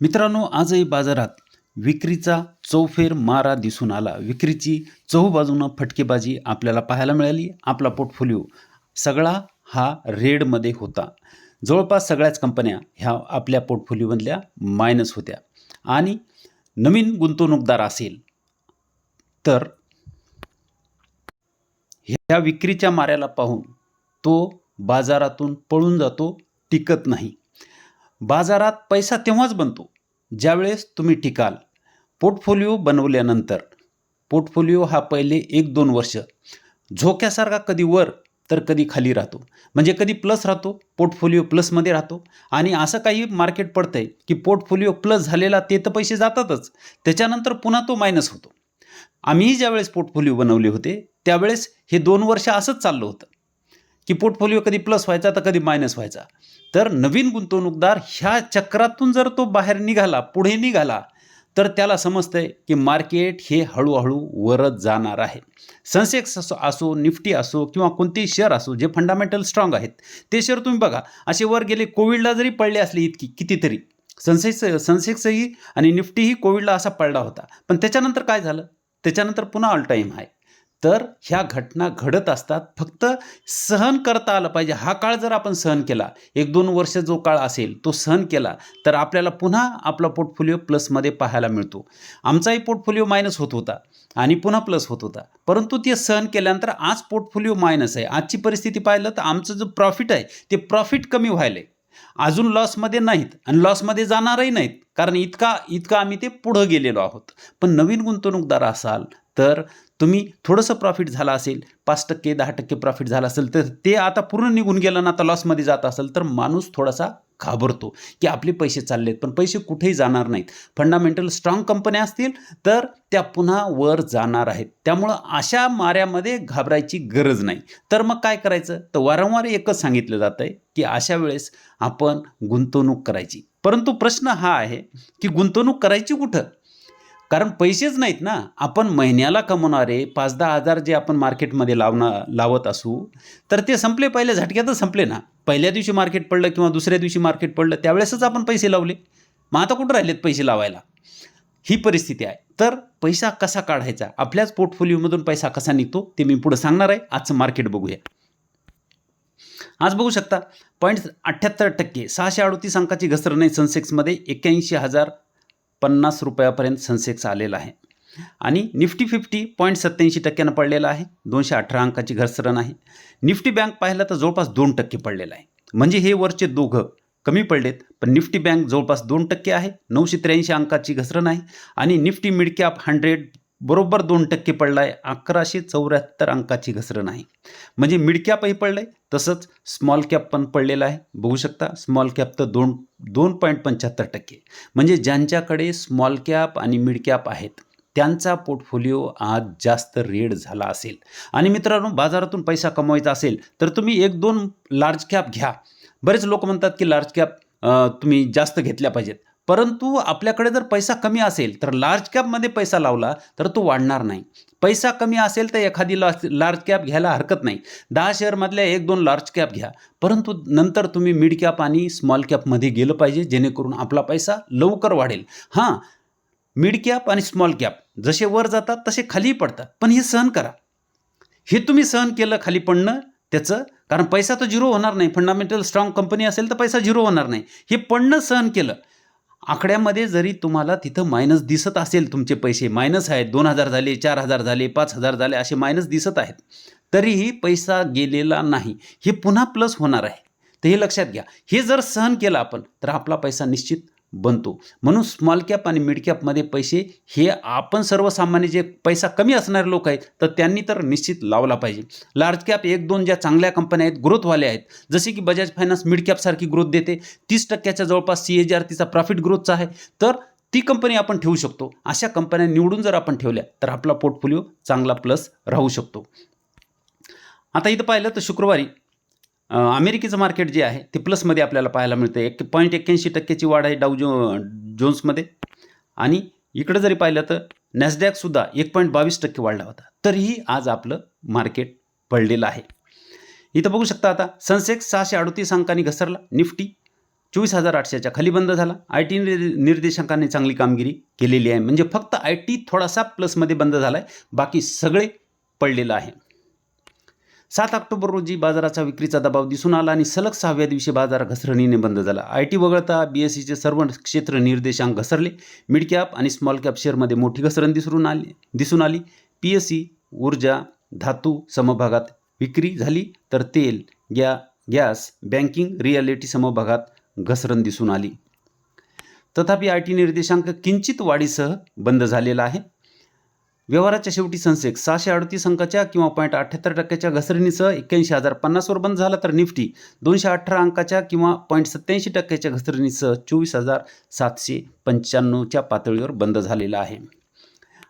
मित्रांनो आजही बाजारात विक्रीचा चौफेर मारा दिसून आला. विक्रीची चहूबाजूनं फटकेबाजी आपल्याला पाहायला मिळाली. आपला पोर्टफोलिओ सगळा हा रेडमध्ये होता. जवळपास सगळ्याच कंपन्या ह्या आपल्या पोर्टफोलिओमधल्या मायनस होत्या. आणि नवीन गुंतवणूकदार असेल तर ह्या विक्रीच्या माऱ्याला पाहून तो बाजारातून पळून जातो टिकत नाही. बाजारात पैसा तेव्हाच बनतो ज्यावेळेस तुम्ही टिकाल. पोर्टफोलिओ बनवल्यानंतर. पोर्टफोलिओ हा पहिले एक दोन वर्ष. झोक्यासारखा कधी वर तर कधी खाली राहतो. म्हणजे कधी प्लस राहतो पोर्टफोलिओ प्लसमध्ये राहतो. आणि असं काही मार्केट पडतं आहे की पोर्टफोलिओ प्लस झालेला ते तर पैसे जातातच. त्याच्यानंतर पुन्हा तो मायनस होतो. आम्हीही ज्यावेळेस पोर्टफोलिओ बनवले होते त्यावेळेस हे दोन वर्ष असंच चाललं होतं. की पोर्टफोलिओ कधी प्लस व्हायचा तर कधी मायनस व्हायचा. तर नवीन गुंतवणूकदार ह्या चक्रातून जर तो बाहेर निघाला पुढे निघाला तर त्याला समजतंय की मार्केट हे हळूहळू वरत जाणार आहे. सेन्सेक्स असो असो निफ्टी असो किंवा कोणतेही शेअर असो जे फंडामेंटल स्ट्रॉंग आहेत ते शेअर तुम्ही बघा. असे वर गेले कोविडला जरी पडले असले इतकी कितीतरी. सनसेक्स सनसेक्सही आणि निफ्टीही कोविडला असा पडला होता. पण त्याच्यानंतर काय झालं? त्याच्यानंतर पुन्हा ऑल टाईम आहे तर ह्या घटना घडत असतात. फक्त सहन करता आलं पाहिजे. हा काळ जर आपण सहन केला एक दोन वर्ष जो काळ असेल तो सहन केला तर आपल्याला पुन्हा आपला पोर्टफोलिओ प्लसमध्ये पाहायला मिळतो. आमचाही पोर्टफोलिओ मायनस होत होता आणि पुन्हा प्लस होत होता. परंतु ते सहन केल्यानंतर आज पोर्टफोलिओ मायनस आहे. आजची परिस्थिती पाहिलं तर आमचं जो प्रॉफिट आहे ते प्रॉफिट कमी व्हायलं आहे अजून लॉसमध्ये नाहीत आणि लॉसमध्ये जाणारही नाहीत. कारण इतका इतका आम्ही ते पुढं गेलेलो आहोत. पण नवीन गुंतवणूकदार असाल तर तुम्ही थोडंसं प्रॉफिट झालं असेल पाच टक्के दहा टक्के प्रॉफिट झालं असेल तर ते आता पूर्ण निघून गेलं ना आता लॉसमध्ये जात असेल तर माणूस थोडासा घाबरतो की आपले पैसे चाललेत पण पैसे कुठेही जाणार नाहीत. फंडामेंटल स्ट्रॉंग कंपन्या असतील तर त्या पुन्हा वर जाणार आहेत. त्यामुळं अशा माऱ्यामध्ये घाबरायची गरज नाही. तर मग काय करायचं? तर वारंवार एकच सांगितलं जातं आहे की अशा वेळेस आपण गुंतवणूक करायची. परंतु प्रश्न हा आहे की गुंतवणूक करायची कुठं? कारण पैसेच नाहीत ना. आपण महिन्याला कमवणारे पाच दहा हजार जे आपण मार्केटमध्ये लावणार लावत असू तर ते संपले. पहिल्या झटक्यातच संपले ना. पहिल्या दिवशी मार्केट पडलं किंवा दुसऱ्या दिवशी मार्केट पडलं त्यावेळेसच आपण पैसे लावले. मग आता कुठं राहिलेत पैसे लावायला? ही परिस्थिती आहे. तर पैसा कसा काढायचा? आपल्याच पोर्टफोलिओमधून पैसा कसा निघतो? ते मी पुढं सांगणार आहे. आजचं मार्केट बघूया. आज बघू शकता पॉईंट अठ्ठ्याहत्तर टक्के सहाशे अडतीस अंकाची घसरण आहे. सेन्सेक्समध्ये एक्क्याऐंशी हजार पन्नास रुपयापर्यंत सेन्सेक्स आलेला आहे. आणि निफ्टी फिफ्टी पॉईंट सत्त्याऐंशी टक्क्यानं पडलेला आहे. दोनशे अठरा अंकाची घसरण आहे. निफ्टी बँक पाहिलं तर जवळपास दोन टक्के पडलेला आहे. म्हणजे हे वरचे दोघं कमी पडलेत पण निफ्टी बँक जवळपास दोन टक्के आहे. नऊशे त्र्याऐंशी अंकाची घसरण आहे. आणि निफ्टी मिड कॅप हंड्रेड बरोबर दोन टक्के पडला आहे अकराशे चौऱ्याहत्तर अंकाची घसरण आहे. म्हणजे मिड कॅपही पडलं आहे तसंच स्मॉल कॅप पण पडलेला आहे. बघू शकता स्मॉल कॅप तर दोन दोन पॉईंट पंच्याहत्तर टक्के. म्हणजे ज्यांच्याकडे स्मॉल कॅप आणि मिड कॅप आहेत त्यांचा पोर्टफोलिओ आज जास्त रेड झाला असेल. आणि मित्रांनो बाजारातून पैसा कमवायचा असेल तर तुम्ही एक दोन लार्ज कॅप घ्या. बरेच लोक म्हणतात की लार्ज कॅप तुम्ही जास्त घेतल्या पाहिजेत. परंतु आपल्याकडे जर पैसा कमी असेल तर लार्ज कॅपमध्ये पैसा लावला तर तो वाढणार नाही. पैसा कमी असेल तर एखादी लार्ज लार्ज कॅप घ्यायला हरकत नाही. दहा शेअरमधल्या एक दोन लार्ज कॅप घ्या. परंतु नंतर तुम्ही मिड कॅप आणि स्मॉल कॅपमध्ये गेलं पाहिजे जेणेकरून आपला पैसा लवकर वाढेल. हां मिड कॅप आणि स्मॉल कॅप जसे वर जातात तसे खाली पडतात. पण हे सहन करा. हे तुम्ही सहन केलं खाली पडणं त्याचं कारण पैसा तर झिरो होणार नाही. फंडामेंटल स्ट्रॉंग कंपनी असेल तर पैसा झिरो होणार नाही. हे पडणं सहन केलं आकड्यामध्ये जरी तुम्हाला तिथं मायनस दिसत असेल तुमचे पैसे मायनस आहेत दोन हजार झाले चार हजार झाले पाच हजार झाले असे मायनस दिसत आहेत. तरीही पैसा गेलेला नाही. हे पुन्हा प्लस होणार आहे. तर हे लक्षात घ्या. हे जर सहन केलं आपण तर आपला पैसा निश्चित बनतो. म्हणून स्मॉल कॅप आणि मिड कॅपमध्ये पैसे हे आपण सर्वसामान्य जे पैसा कमी असणारे लोक आहेत तर त्यांनी तर निश्चित लावला पाहिजे. लार्ज कॅप एक दोन ज्या चांगल्या कंपन्या आहेत ग्रोथवाल्या आहेत. जसे की बजाज फायनान्स मिड कॅपसारखी ग्रोथ देते. तीस टक्क्याच्या जवळपास सी एच जी आर तिचा प्रॉफिट ग्रोथचा आहे. तर ती कंपनी आपण ठेवू शकतो. अशा कंपन्या निवडून जर आपण ठेवल्या तर आपला पोर्टफोलिओ चांगला प्लस राहू शकतो. आता इथं पाहिलं तर शुक्रवारी अमेरिकेचं मार्केट जे आहे ते प्लसमध्ये आपल्याला पाहायला मिळतं एक पॉईंट एक्क्याऐंशी टक्क्याची वाढ आहे डाव जो जोन्समध्ये आणि इकडं जरी पाहिलं तर नॅसडॅकसुद्धा एक पॉईंट बावीस टक्के वाढला होता. तरीही आज आपलं मार्केट पडलेलं आहे. इथं बघू शकता आता सनसेक्स सहाशे अडतीस अंकांनी घसरला. निफ्टी चोवीस हजार आठशेच्या खाली बंद झाला. आय टी निर्देशांकाने चांगली कामगिरी केलेली आहे. म्हणजे फक्त आय टी थोडासा प्लसमध्ये बंद झाला आहे बाकी सगळे पडलेलं आहे. सात ऑक्टोबर रोजी बाजाराचा विक्रीचा दबाव दिसून आला आणि सलग सहाव्या दिवशी बाजार घसरणीने बंद झाला. आय टी वगळता बी एस सीचे सर्व क्षेत्र निर्देशांक घसरले. मिड कॅप आणि स्मॉल कॅप शेअरमध्ये मोठी घसरण दिसून आली दिसून आली. पी एस सी ऊर्जा धातू समभागात विक्री झाली तर तेल गॅ गॅस बँकिंग रिॲलिटी समभागात घसरण दिसून आली. तथापि आय टी निर्देशांक किंचित वाढीसह बंद झालेला आहे. व्यवहाराच्या शेवटी सेन्सेक्स सहाशे अडतीस अंकाच्या किंवा पॉईंट अठ्ठ्याहत्तर टक्क्याच्या घसरणीसह एक्क्याऐंशी हजार पन्नासवर बंद झाला तर निफ्टी दोनशे अठरा अंकाच्या किंवा पॉईंट सत्त्याऐंशी टक्क्याच्या घसरणीसह चोवीस हजार सातशे पंच्याण्णवच्या पातळीवर बंद झालेला आहे.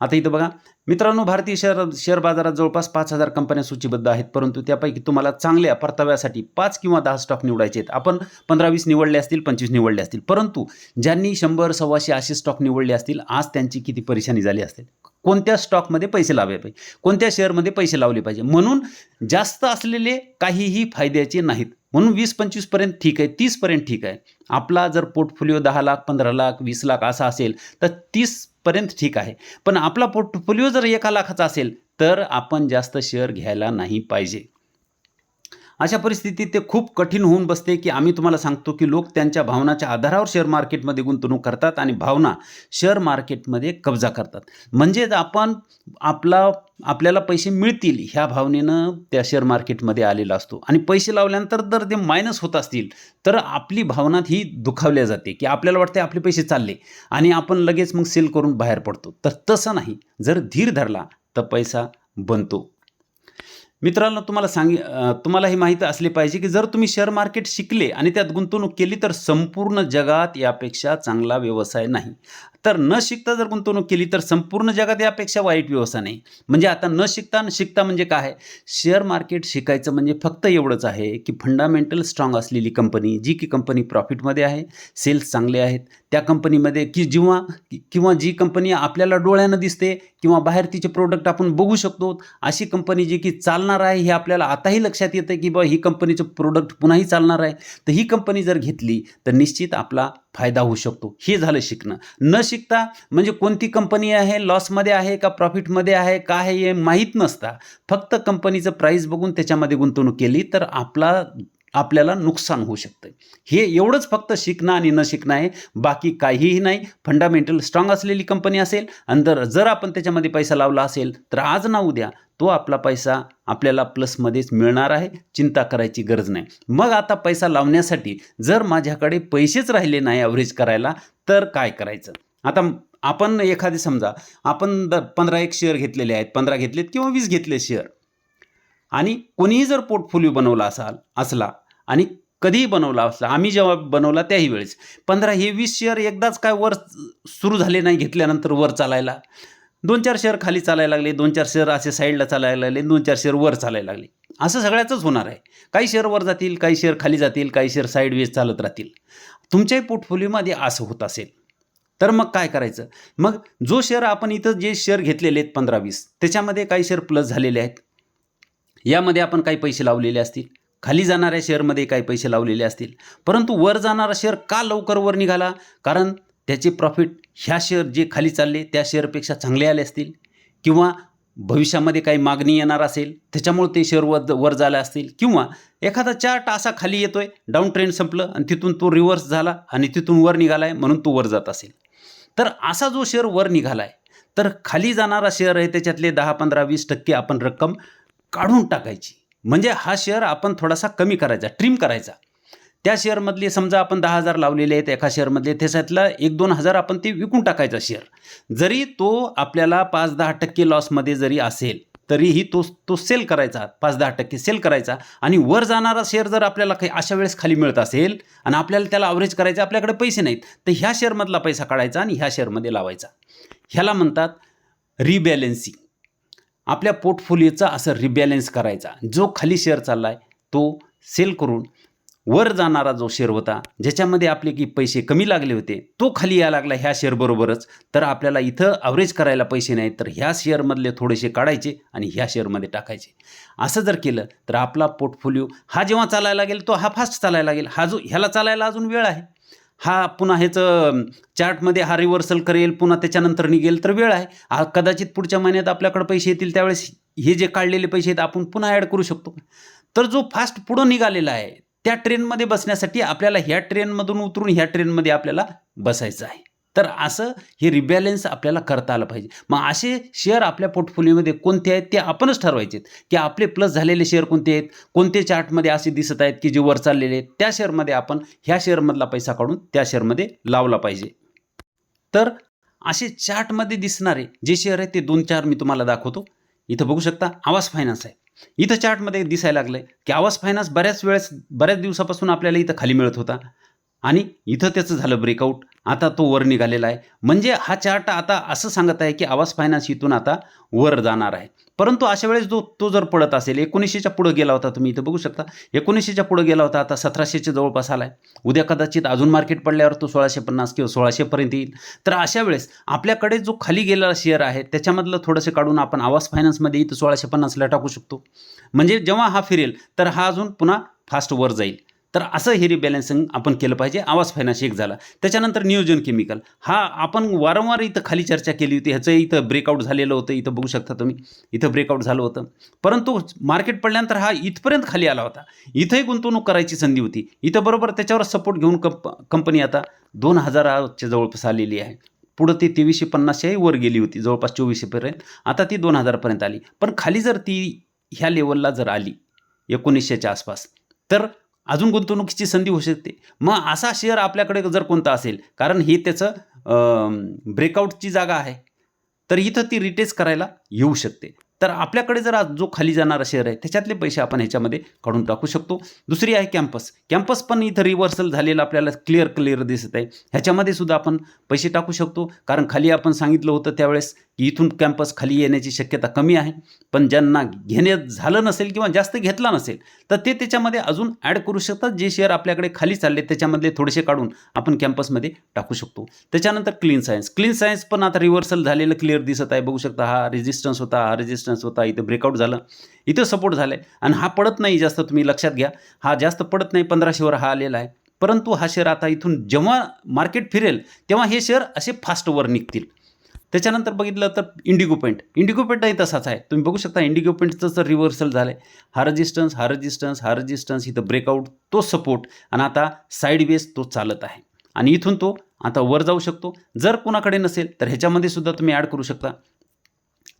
आता इथं बघा. मित्रांनो भारतीय शेअर शेअर बाजारात जवळपास पाच हजार कंपन्या सूचीबद्ध आहेत परंतु त्यापैकी तुम्हाला चांगल्या परताव्यासाठी पाच किंवा दहा स्टॉक निवडायचे आहेत. आपण पंधरा वीस निवडले असतील पंचवीस निवडले असतील परंतु ज्यांनी शंभर सव्वाशे असे स्टॉक निवडले असतील आज त्यांची किती परेशानी झाली असेल? कोणत्या स्टॉकमध्ये पैसे लावले पाहिजे? कोणत्या शेअरमध्ये पैसे लावले पाहिजे? म्हणून जास्त असलेले काहीही फायद्याचे नाहीत. म्हणून वीस पंचवीसपर्यंत ठीक आहे तीसपर्यंत ठीक आहे. आपला जर पोर्टफोलिओ दहा लाख पंधरा लाख वीस लाख असा असेल तर तीसपर्यंत ठीक आहे. पण आपला पोर्टफोलिओ जर एका लाखाचा असेल तर आपण जास्त शेअर घ्यायला नाही पाहिजे. अशा परिस्थितीत ते खूप कठीण होऊन बसते की आम्ही तुम्हाला सांगतो की लोक त्यांच्या भावनाच्या आधारावर शेअर मार्केटमध्ये गुंतवणूक करतात आणि भावना शेअर मार्केटमध्ये कब्जा करतात. म्हणजेच आपण आपला आपल्याला पैसे मिळतील ह्या भावनेनं त्या शेअर मार्केटमध्ये आलेला असतो. आणि पैसे लावल्यानंतर जर ते मायनस होत असतील तर आपली भावना ही दुखावल्या जाते की आपल्याला वाटते आपले पैसे चालले आणि आपण लगेच मग सेल करून बाहेर पडतो. तर तसं नाही. जर धीर धरला तर पैसा बनतो. मित्रांनो तुम्हाला सांग तुम्हाला हे माहिती असले पाहिजे की जर तुम्ही शेअर मार्केट शिकले आणि त्यात गुंतवणूक केली तर संपूर्ण जगात यापेक्षा चांगला व्यवसाय नाही. तर न शिकता जर गुंतवणूक केली तर संपूर्ण जगात यापेक्षा वाईट व्यवसाय नाही. म्हणजे आता न शिकता न शिकता म्हणजे काय आहे? शेअर मार्केट शिकायचं म्हणजे फक्त एवढंच आहे की फंडामेंटल स्ट्रॉंग असलेली कंपनी जी की कंपनी प्रॉफिटमध्ये आहे सेल्स चांगले आहेत त्या कंपनीमध्ये की जेव्हा किंवा जी कंपनी आपल्याला डोळ्यानं दिसते किंवा बाहेर तिचे प्रोडक्ट आपण बघू शकतो अशी कंपनी जी की चालणार आहे हे आपल्याला आताही लक्षात येतं की बा ही कंपनीचं प्रोडक्ट पुन्हाही चालणार आहे. तर ही कंपनी जर घेतली तर निश्चित आपला फायदा होऊ शकतो. हे झालं शिकणं. न शिकता म्हणजे कोणती कंपनी आहे? लॉसमध्ये आहे का? प्रॉफिटमध्ये आहे? का आहे? हे माहीत नसता. फक्त कंपनीचं प्राईस बघून त्याच्यामध्ये गुंतवणूक केली तर आपला आपल्याला नुकसान होऊ शकतं हे एवढंच फक्त शिकणं आणि न शिकणं आहे. बाकी काहीही नाही. फंडामेंटल स्ट्रॉंग असलेली कंपनी असेल आणि जर जर आपण त्याच्यामध्ये पैसा लावला असेल तर आज ना उद्या तो आपला पैसा आपल्याला प्लसमध्येच मिळणार आहे. चिंता करायची गरज नाही. मग आता पैसा लावण्यासाठी जर माझ्याकडे पैसेच राहिले नाही ॲव्हरेज करायला तर काय करायचं? आता आपण एखादी समजा आपण द पंधरा एक शेअर घेतलेले आहेत. पंधरा घेतलेत किंवा वीस घेतले शेअर आणि कोणीही जर पोर्टफोलिओ बनवला असाल असला आणि कधीही बनवला असला आम्ही जेव्हा बनवला त्याही वेळेस. पंधरा हे वीस शेअर एकदाच काय वर सुरू झाले नाही घेतल्यानंतर वर चालायला. दोन चार शेअर खाली चालायला लागले दोन चार शेअर असे साईडला चालायला लागले दोन चार शेअर वर चालायला लागले. असं सगळ्याचंच होणार आहे. काही शेअर वर जातील काही शेअर खाली जातील काही शेअर साईडवेज चालत राहतील. तुमच्याही पोर्टफोलिओमध्ये असं होत असेल. तर मग काय करायचं? मग जो शेअर आपण इथं जे शेअर घेतलेले आहेत पंधरा वीस त्याच्यामध्ये काही शेअर प्लस झालेले आहेत. यामध्ये आपण काही पैसे लावलेले असतील. खाली जाणाऱ्या शेअरमध्ये काही पैसे लावलेले असतील. परंतु वर जाणारा शेअर का लवकर वर निघाला? कारण त्याचे प्रॉफिट ह्या शेअर जे खाली चालले त्या शेअरपेक्षा चांगले आले असतील? किंवा भविष्यामध्ये काही मागणी येणार असेल त्याच्यामुळे ते शेअर वर वर झाले असतील? किंवा एखादा चार्ट असा खाली येतो आहे डाऊन ट्रेंड संपलं आणि तिथून तो रिव्हर्स झाला आणि तिथून वर निघाला आहे म्हणून तो वर जात असेल. तर असा जो शेअर वर निघाला आहे तर खाली जाणारा शेअर आहे त्याच्यातले दहा पंधरा वीस टक्के आपण रक्कम काढून टाकायची. म्हणजे हा शेअर आपण थोडासा कमी करायचा ट्रिम करायचा. त्या शेअरमधले समजा आपण दहा हजार लावलेले आहेत एका शेअरमधले त्याच्यातला एक दोन हजार आपण ते विकून टाकायचा शेअर जरी तो आपल्याला पाच दहा टक्के लॉसमध्ये जरी असेल तरीही तो तो सेल करायचा पाच दहा टक्के सेल करायचा. आणि वर जाणारा शेअर जर आपल्याला काही अशा वेळेस खाली मिळत असेल आणि आपल्याला त्याला अवरेज करायचं आपल्याकडे पैसे नाहीत तर ह्या शेअरमधला पैसा काढायचा आणि ह्या शेअरमध्ये लावायचा. ह्याला म्हणतात रिबॅलेन्सिंग आपल्या पोर्टफोलिओचा असं रिबॅलेन्स करायचा. जो खाली शेअर चालला आहे तो सेल करून वर जाणारा जो शेअर होता ज्याच्यामध्ये आपले की पैसे कमी लागले होते तो खाली यायला लागला ह्या शेअरबरोबरच तर आपल्याला इथं अवरेज करायला पैसे नाहीत तर ह्या शेअरमधले थोडेसे काढायचे आणि ह्या शेअरमध्ये टाकायचे. असं जर केलं तर आपला पोर्टफोलिओ हा जेव्हा चालायला लागेल तो हा फास्ट चालायला लागेल. हा जो ह्याला चालायला अजून वेळ आहे. हा पुन्हा ह्याचं चार्टमध्ये हा रिव्हर्सल करेल पुन्हा त्याच्यानंतर निघेल तर वेळ आहे. हा कदाचित पुढच्या महिन्यात आपल्याकडे पैसे येतील त्यावेळेस हे जे काढलेले पैसे आहेत आपण पुन्हा ॲड करू शकतो. तर जो फास्ट पुढं निघालेला आहे त्या ट्रेनमध्ये बसण्यासाठी आपल्याला ह्या ट्रेनमधून उतरून ह्या ट्रेनमध्ये आपल्याला बसायचं आहे. तर असं हे रिबॅलन्स आपल्याला करता आलं पाहिजे. मग असे शेअर आपल्या पोर्टफोलिओमध्ये कोणते आहेत ते आपणच ठरवायचे की आपले प्लस झालेले शेअर कोणते आहेत? कोणते चार्टमध्ये असे दिसत आहेत की जे वर चाललेले आहेत? त्या शेअरमध्ये आपण ह्या शेअरमधला पैसा काढून त्या शेअरमध्ये लावला पाहिजे. तर असे चार्टमध्ये दिसणारे जे शेअर आहेत ते दोन चार मी तुम्हाला दाखवतो. इथं बघू शकता आवाज फायनान्स आहे. इथं चार्टमध्ये दिसायला लागलं आहे की आवाज फायनान्स बऱ्याच वेळेस बऱ्याच दिवसापासून आपल्याला इथं खाली मिळत होता. आणि इथं त्याचं झालं ब्रेकआउट आता तो वर निघालेला आहे. म्हणजे हा चार्ट आता असं सांगत आहे की आवाज फायनान्स इथून आता वर जाणार आहे. परंतु अशा वेळेस जो तो जर पडत असेल एकोणीसशेच्या पुढं गेला होता तुम्ही इथं बघू शकता. एकोणीसशेच्या पुढं गेला होता आता सतराशेच्या जवळपास आला आहे उद्या कदाचित अजून मार्केट पडल्यावर तो सोळाशे पन्नास किंवा सोळाशेपर्यंत येईल. तर अशा वेळेस आपल्याकडे जो खाली गेलेला शेअर आहे त्याच्यामधलं थोडंसं काढून आपण आवाज फायनान्समध्ये इथं सोळाशे पन्नासला टाकू शकतो. म्हणजे जेव्हा हा फिरेल तर हा अजून पुन्हा फास्ट वर जाईल. तर असं हे रिबॅलन्सिंग आपण केलं पाहिजे. आवाज फायनान्स एक झाला. त्याच्यानंतर नियोजन केमिकल हा आपण वारंवार इथं खाली चर्चा केली होती. ह्याचं इथं ब्रेकआउट झालेलं होतं. इथं बघू शकता तुम्ही. इथं ब्रेकआउट झालं होतं. परंतु मार्केट पडल्यानंतर हा इथपर्यंत खाली आला होता. इथंही गुंतवणूक करायची संधी होती. इथं बरोबर त्याच्यावर सपोर्ट घेऊन कंप कंपनी आता दोन हजाराच्या जवळपास आलेली आहे. पुढं ती तेवीसशे पन्नासच्याही वर गेली होती. जवळपास चोवीसशेपर्यंत. आता ती दोन हजारपर्यंत आली. पण खाली जर ती ह्या लेवलला जर आली एकोणीसशेच्या आसपास तर अजून गुंतवणुकीची संधी होऊ शकते. मग असा शेअर आपल्याकडे जर कोणता असेल कारण हे त्याचं ब्रेकआउटची जागा आहे तर इथं ती रिटेस करायला येऊ शकते. तर आपल्याकडे जर आज जो खाली जाणारा शेअर आहे त्याच्यातले पैसे आपण ह्याच्यामध्ये काढून टाकू शकतो. दुसरी आहे कॅम्पस कॅम्पस पण इथं रिव्हर्सल झालेलं आपल्याला क्लिअर क्लिअर दिसत आहे. ह्याच्यामध्ये सुद्धा आपण पैसे टाकू शकतो. कारण खाली आपण सांगितलं होतं त्यावेळेस की इथून कॅम्पस खाली येण्याची शक्यता कमी आहे. पण ज्यांना घेण्यात झालं नसेल किंवा जास्त घेतला नसेल तर ते त्याच्यामध्ये अजून ॲड करू शकतात. जे शेअर आपल्याकडे खाली चालले त्याच्यामधले थोडेसे काढून आपण कॅम्पसमध्ये टाकू शकतो. त्याच्यानंतर क्लीन सायन्स क्लीन सायन्स पण आता रिव्हर्सल झालेलं क्लिअर दिसत आहे. बघू शकता हा रेजिस्टन्स होता हा रेजिस्टन्स होता इथं ब्रेकआउट झालं. इथं सपोर्ट झालं आहे आणि हा पडत नाही जास्त तुम्ही लक्षात घ्या. हा जास्त पडत नाही पंधराशेवर हा आलेला आहे. परंतु हा शेअर आता इथून जेव्हा मार्केट फिरेल तेव्हा हे शेअर असे फास्ट वर निघतील. त्याच्यानंतर बघितलं तर इंडिगो पेंट इंडिगो पेंटही तसाच आहे. तुम्ही बघू शकता इंडिगो पेंटचं तर रिव्हर्सल झालं आहे हा रजिस्टन्स हा रजिस्टन्स हा रजिस्टन्स इथं ब्रेकआउट तो सपोर्ट आणि आता साईडवेज तो चालत आहे. आणि इथून तो आता वर जाऊ शकतो. जर कोणाकडे नसेल तर ह्याच्यामध्ये सुद्धा तुम्ही ॲड करू शकता.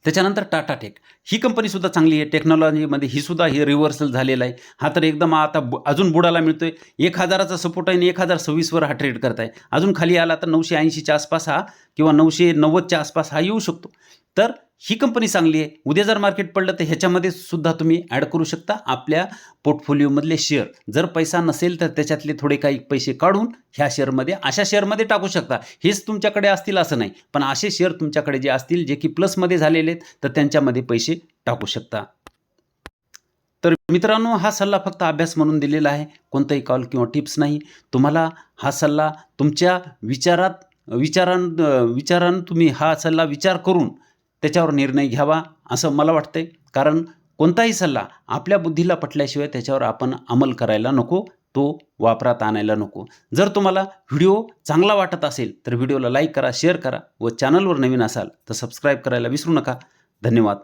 त्याच्यानंतर टाटा टेक. ही कंपनीसुद्धा चांगली आहे. टेक्नॉलॉजीमध्ये ही सुद्धा हे रिव्हर्सल झालेला आहे. हा तर एकदम आता बु- अजून बुडाला मिळतो आहे एक हजाराचा सपोर्ट आहे आणि एक हजार सव्वीसवर हा ट्रेड करत आहे अजून खाली आला तर नऊशे ऐंशीच्या आसपास हा किंवा नऊशे नव्वदच्या आसपास हा येऊ शकतो. तर ही कंपनी चांगली आहे. उद्या जर मार्केट पडलं तर ह्याच्यामध्ये सुद्धा तुम्ही ॲड करू शकता आपल्या पोर्टफोलिओमधले शेअर जर पैसा नसेल तर त्याच्यातले थोडे काही पैसे काढून ह्या शेअरमध्ये अशा शेअरमध्ये टाकू शकता. हेच तुमच्याकडे असतील असं नाही. पण असे शेअर तुमच्याकडे जे असतील जे की प्लसमध्ये झालेले आहेत तर त्यांच्यामध्ये पैसे टाकू शकता. तर मित्रांनो हा सल्ला फक्त अभ्यास म्हणून दिलेला आहे. कोणताही कॉल किंवा टिप्स नाही. तुम्हाला हा सल्ला तुमच्या विचारात विचारां विचारानं तुम्ही हा सल्ला विचार करून त्याच्यावर निर्णय घ्यावा असं मला वाटतंय. कारण कोणताही सल्ला आपल्या बुद्धीला पटल्याशिवाय त्याच्यावर आपण अंमल करायला नको तो वापरात आणायला नको. जर तुम्हाला व्हिडिओ चांगला वाटत असेल तर व्हिडिओला लाईक करा शेअर करा व चॅनलवर नवीन असाल तर सबस्क्राईब करायला विसरू नका. धन्यवाद.